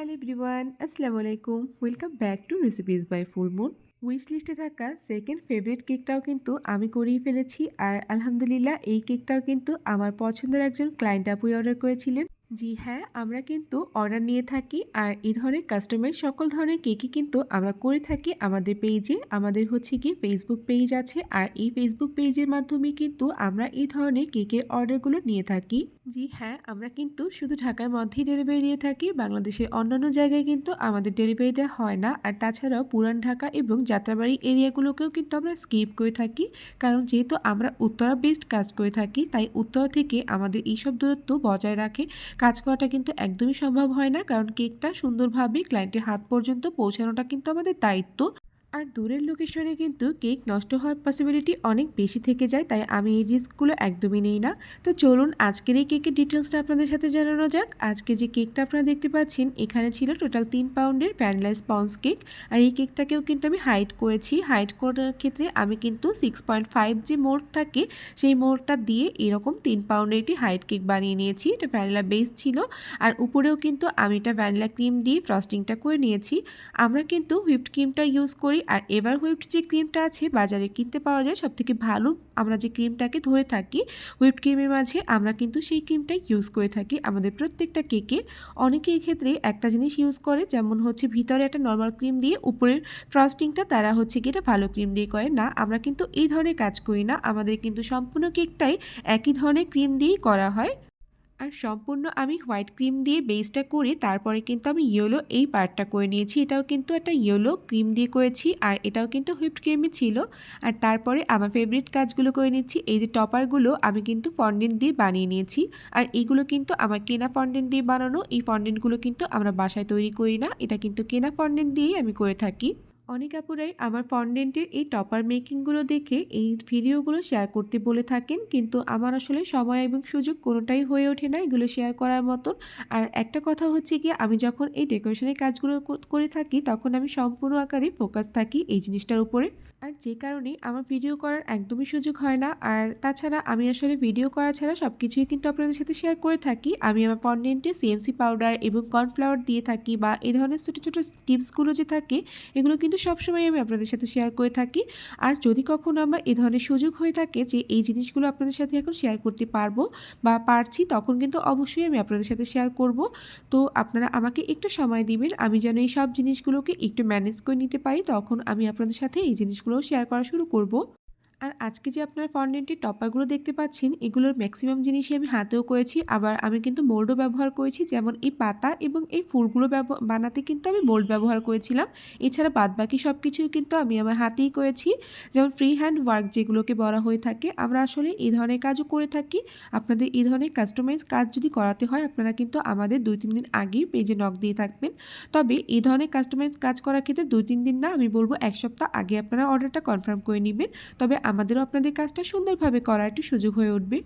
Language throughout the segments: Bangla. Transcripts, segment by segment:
হ্যালো এভরিওয়ান, আসসালামু আলাইকুম। Welcome back to recipes by Fullmoon wish লিস্টে থাকা সেকেন্ড ফেভারিট কেকটাও কিন্তু আমি করেই ফেলেছি। আর আলহামদুলিল্লাহ, এই কেকটাও কিন্তু আমার পছন্দের একজন ক্লায়েন্ট আপুই অর্ডার করেছিলেন। জি হ্যাঁ আমরা কিন্তু অর্ডার নিয়ে থাকি আর এই ধরনের কাস্টমাইজ সকল ধরনের কেকই কিন্তু আমরা করে থাকি আমাদের পেজে। আমাদের হচ্ছে কি ফেসবুক পেজ আছে আর এই ফেসবুক পেজের মাধ্যমে কিন্তু আমরা এই ধরনের কেকের অর্ডারগুলো নিয়ে থাকি। জি হ্যাঁ আমরা কিন্তু শুধু ঢাকার মধ্যেই ডেলিভারি দিয়ে থাকি, বাংলাদেশের অন্যান্য জায়গায় কিন্তু আমাদের ডেলিভারি দেওয়া হয় না। আর তাছাড়াও পুরান ঢাকা এবং যাত্রাবাড়ি এরিয়াগুলোকেও কিন্তু আমরা স্কিপ করে থাকি। কারণ যেহেতু আমরা উত্তরা বেস্ট কাজ করে থাকি, তাই উত্তরা থেকে আমাদের এইসব দূরত্ব বজায় রাখে। কাজ করাটা কিন্তু একদমই সম্ভব হয় না। কারণ কেকটা সুন্দরভাবে ক্লায়েন্টের হাত পর্যন্ত পৌঁছানোটা কিন্তু আমাদের দায়িত্ব। আর দূরের লোকেশনে কিন্তু কেক নষ্ট হওয়ার পসিবিলিটি অনেক বেশি থেকে যায়, তাই আমি এই রিস্কগুলো একদমই নেই না। তো চলুন আজকের এই কেকের ডিটেলসটা আপনাদের সাথে জানানো যাক। আজকে যে কেকটা আপনারা দেখতে পাচ্ছেন, এখানে ছিল টোটাল তিন পাউন্ডের ভ্যানিলা স্পঞ্জ কেক আর এই কেকটাকেও কিন্তু আমি হাইট করেছি। হাইট করার ক্ষেত্রে আমি কিন্তু সিক্স পয়েন্ট ফাইভ যে মোল্ড থাকে, সেই মোল্ডটা দিয়ে এরকম তিন পাউন্ডের একটি হাইট কেক বানিয়ে নিয়েছি। এটা ভ্যানিলা বেস ছিল। আর উপরেও কিন্তু আমি এটা ভ্যানিলা ক্রিম দিয়ে ফ্রস্টিংটা করে নিয়েছি। আমরা কিন্তু হুইপড ক্রিমটা ইউজ করি। আর এবার হুইপড যে ক্রিমটা আছে, বাজারে কিনতে পাওয়া যায় সব থেকে ভালো আমরা যে ক্রিমটাকে ধরে থাকি হুইপড ক্রিমের মাঝে আমরা কিন্তু সেই ক্রিমটাই ইউজ করে থাকি আমাদের প্রত্যেকটা কেকে অনেকে এই ক্ষেত্রে একটা জিনিস ইউজ করে, যেমন হচ্ছে ভিতরে একটা নর্মাল ক্রিম দিয়ে উপরের ফ্রস্টিংটা তারা হচ্ছে কি এটা ভালো ক্রিম দিয়ে করে। না, আমরা কিন্তু এই ধরনের কাজ করি না, আমাদের কিন্তু সম্পূর্ণ কেকটাই একই ধরনের ক্রিম দিয়েই করা হয়। আর সম্পূর্ণ আমি হোয়াইট ক্রিম দিয়ে বেসটা করে তারপরে কিন্তু আমি ইয়েলো এই পার্টটা করে নিয়েছি। এটাও কিন্তু একটা ইয়েলো ক্রিম দিয়ে করেছি আর এটাও কিন্তু হুইপড ক্রিমই ছিল। আর তারপরে আমার ফেভারিট কাজগুলো করে নিচ্ছি। এই যে টপারগুলো আমি কিন্তু ফন্ডেন্ট দিয়ে বানিয়ে নিয়েছি। আর এইগুলো কিন্তু আমার কেনা ফন্ডেন্ট দিয়ে বানানো। এই ফন্ডেন্টগুলো কিন্তু আমরা বাসায় তৈরি করি না। এটা কিন্তু কেনা ফন্ডেন্ট দিয়েই আমি করে থাকি। অনেক আপুরাই আমার ফন্ডেন্টের এই টপার মেকিংগুলো দেখে এই ভিডিওগুলো শেয়ার করতে বলে থাকেন। কিন্তু আমার আসলে সময় এবং সুযোগ কোনোটাই হয়ে ওঠে না এগুলো শেয়ার করার মতন। আর একটা কথা হচ্ছে কি আমি যখন এই ডেকোরেশনের কাজগুলো করে থাকি, তখন আমি সম্পূর্ণ আকারে ফোকাস থাকি এই জিনিসটার উপরে। আর যে কারণে আমার ভিডিও করার একদমই সুযোগ হয় না। আর তাছাড়া আমি আসলে ভিডিও করা ছাড়া সব কিছুই কিন্তু আপনাদের সাথে শেয়ার করে থাকি। আমি আমার পন্ডেন্টে সিএমসি পাউডার এবং কর্নফ্লাওয়ার দিয়ে থাকি বা এই ধরনের ছোটো ছোটো টিপসগুলো যে থাকে, এগুলো কিন্তু সবসময় আমি আপনাদের সাথে শেয়ার করে থাকি। আর যদি কখনো আমার এ ধরনের সুযোগ হয়ে থাকে যে এই জিনিসগুলো আপনাদের সাথে এখন শেয়ার করতে পারব বা পারছি, তখন কিন্তু অবশ্যই আমি আপনাদের সাথে শেয়ার করব। তো আপনারা আমাকে একটু সময় দিবেন, আমি যেন এই সব জিনিসগুলোকে একটু ম্যানেজ করে নিতে পারি, তখন আমি আপনাদের সাথে এই জিনিসগুলো শেয়ার করা শুরু করব। আর আজকে যে আপনার ফন্ডেন্টের টপারগুলো দেখতে পাচ্ছেন, এগুলোর ম্যাক্সিমাম জিনিসই আমি হাতেও করেছি। আবার আমি কিন্তু মোল্ডও ব্যবহার করেছি, যেমন এই পাতা এবং এই ফুলগুলো বানাতে কিন্তু আমি মোল্ড ব্যবহার করেছিলাম। এছাড়া বাদ বাকি সব কিছুই কিন্তু আমি আমার হাতেই করেছি। যেমন ফ্রি হ্যান্ড ওয়ার্ক যেগুলোকে বলা হয়ে থাকে, আমরা আসলে এই ধরনের কাজও করে থাকি। আপনাদের এই ধরনের কাস্টমাইজ কাজ যদি করাতে হয়, আপনারা কিন্তু আমাদের দুই তিন দিন আগেই পেজে নক দিয়ে থাকবেন। তবে এই ধরনের কাস্টমাইজ কাজ করার ক্ষেত্রে দুই তিন দিন না, আমি বলব এক সপ্তাহ আগে আপনারা অর্ডারটা কনফার্ম করে নেবেন। তবে আমাদেরও আপনাদের কাজটা সুন্দরভাবে করার একটু সুযোগ হয়ে উঠবে।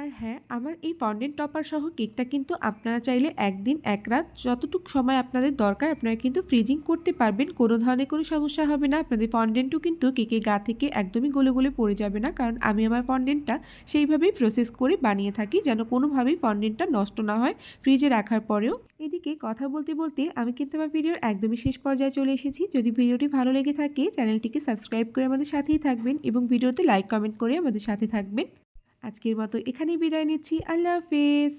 আর হ্যাঁ আমার এই ফন্ডেন্ট টপার সহ কেকটা কিন্তু আপনারা চাইলে একদিন, এক রাত যতটুকু সময় আপনাদের দরকার, আপনারা কিন্তু ফ্রিজিং করতে পারবেন। কোনো ধরনের কোনো সমস্যা হবে না। আপনাদের ফন্ডেন্টও কিন্তু কেকের গা থেকে একদমই গলে গলে পড়ে যাবে না। কারণ আমি আমার ফন্ডেন্টটা সেইভাবেই প্রসেস করে বানিয়ে থাকি, যেন কোনোভাবেই ফন্ডেন্টটা নষ্ট না হয়। ফ্রিজে রাখার পরেও এদিকে কথা বলতে বলতে আমি কিন্তু আমার ভিডিওর একদমই শেষ পর্যায়ে চলে এসেছি। যদি ভিডিওটি ভালো লেগে থাকে, চ্যানেলটিকে সাবস্ক্রাইব করে আমাদের সাথেই থাকবেন এবং ভিডিওতে লাইক, কমেন্ট করে আমাদের সাথে থাকবেন। আজকের মতো এখানেই বিদায় নিচ্ছি। আল্লাহ হাফেজ।